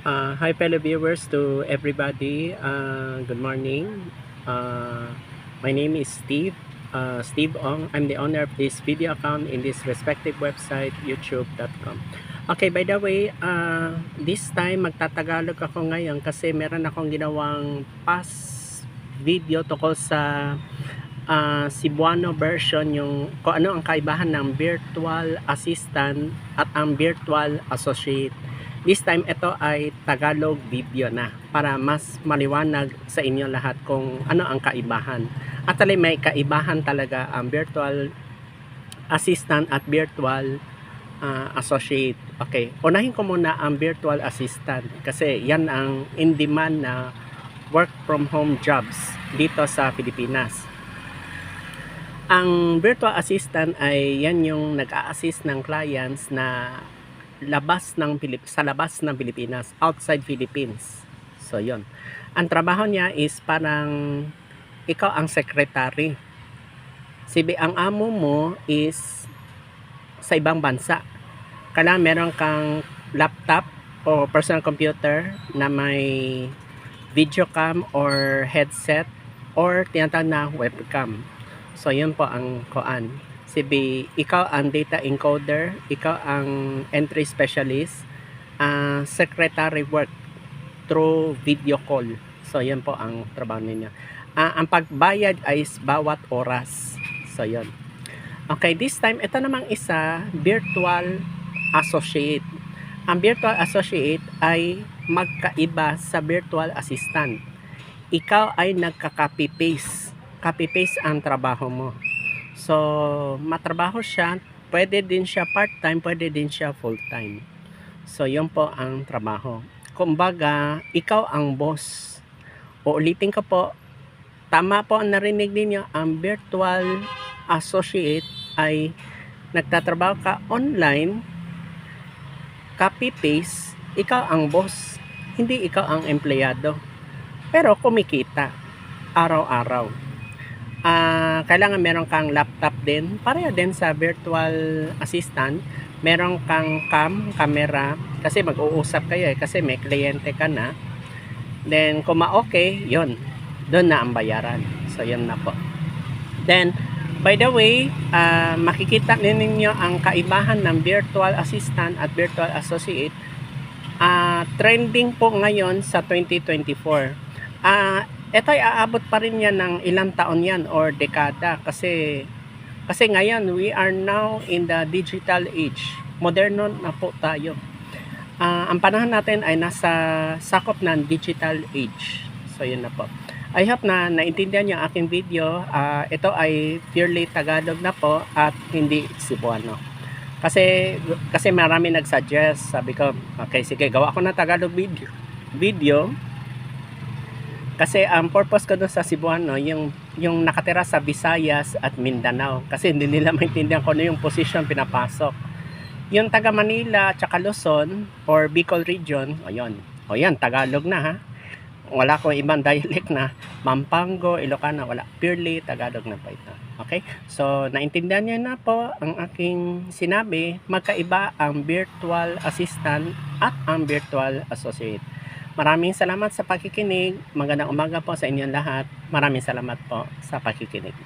Uh, hi fellow viewers to everybody. Uh, good morning. Uh, my name is Steve. Uh, Steve Ong. I'm the owner of this video account in this respective website, youtube.com. Okay, by the way, uh, this time magtatagalog ako ngayon kasi meron akong ginawang past video tungkol sa uh, Cebuano version yung kung ano ang kaibahan ng virtual assistant at ang virtual associate. This time ito ay Tagalog video na para mas maliwanag sa inyo lahat kung ano ang kaibahan. Actually may kaibahan talaga ang virtual assistant at virtual uh, associate. Okay, unahin ko muna ang virtual assistant kasi yan ang in demand na work from home jobs dito sa Pilipinas. Ang virtual assistant ay yan yung nag-a-assist ng clients na labas ng Pilip sa labas ng Pilipinas, outside Philippines. So, yon. Ang trabaho niya is parang ikaw ang secretary. Sibi ang amo mo is sa ibang bansa. Kailangan meron kang laptop o personal computer na may video cam or headset or tinatawag na webcam. So, yun po ang koan. Si B, ikaw ang data encoder, ikaw ang entry specialist, uh, secretary work through video call. So, yan po ang trabaho ninyo. Uh, ang pagbayad ay bawat oras. So, yun. Okay, this time, ito namang isa, virtual associate. Ang virtual associate ay magkaiba sa virtual assistant. Ikaw ay nagka-copy-paste. Copy-paste ang trabaho mo. So, matrabaho siya, pwede din siya part-time, pwede din siya full-time. So, yun po ang trabaho. Kumbaga, ikaw ang boss. Uulitin ko po, tama po ang narinig ninyo, ang virtual associate ay nagtatrabaho ka online, copy-paste, ikaw ang boss, hindi ikaw ang empleyado. Pero kumikita araw-araw uh, kailangan meron kang laptop din. Pareho din sa virtual assistant. Meron kang cam, camera. Kasi mag-uusap kayo eh. Kasi may kliyente ka na. Then, kung ma-okay, yun. Doon na ang bayaran. So, yun na po. Then, by the way, uh, makikita ninyo ang kaibahan ng virtual assistant at virtual associate. Uh, trending po ngayon sa 2024. Uh, ito ay aabot pa rin yan ng ilang taon yan or dekada kasi kasi ngayon we are now in the digital age. Moderno na po tayo. Uh, ang panahon natin ay nasa sakop ng digital age. So yun na po. I hope na naintindihan yung aking video. Uh, ito ay purely Tagalog na po at hindi Cebuano. Kasi kasi marami nagsuggest. Sabi ko okay sige gawa ko na Tagalog video video kasi ang purpose ko doon sa Cebuano, yung, yung nakatira sa Visayas at Mindanao. Kasi hindi nila maintindihan kung ano yung position pinapasok. Yung taga Manila at Luzon or Bicol region, ayun. O yan, Tagalog na ha. Wala ko ibang dialect na Mampango, Ilocano, wala. Purely Tagalog na po ito. Okay? So, naintindihan niyo na po ang aking sinabi. Magkaiba ang virtual assistant at ang virtual associate. Maraming salamat sa pakikinig. Magandang umaga po sa inyong lahat. Maraming salamat po sa pakikinig.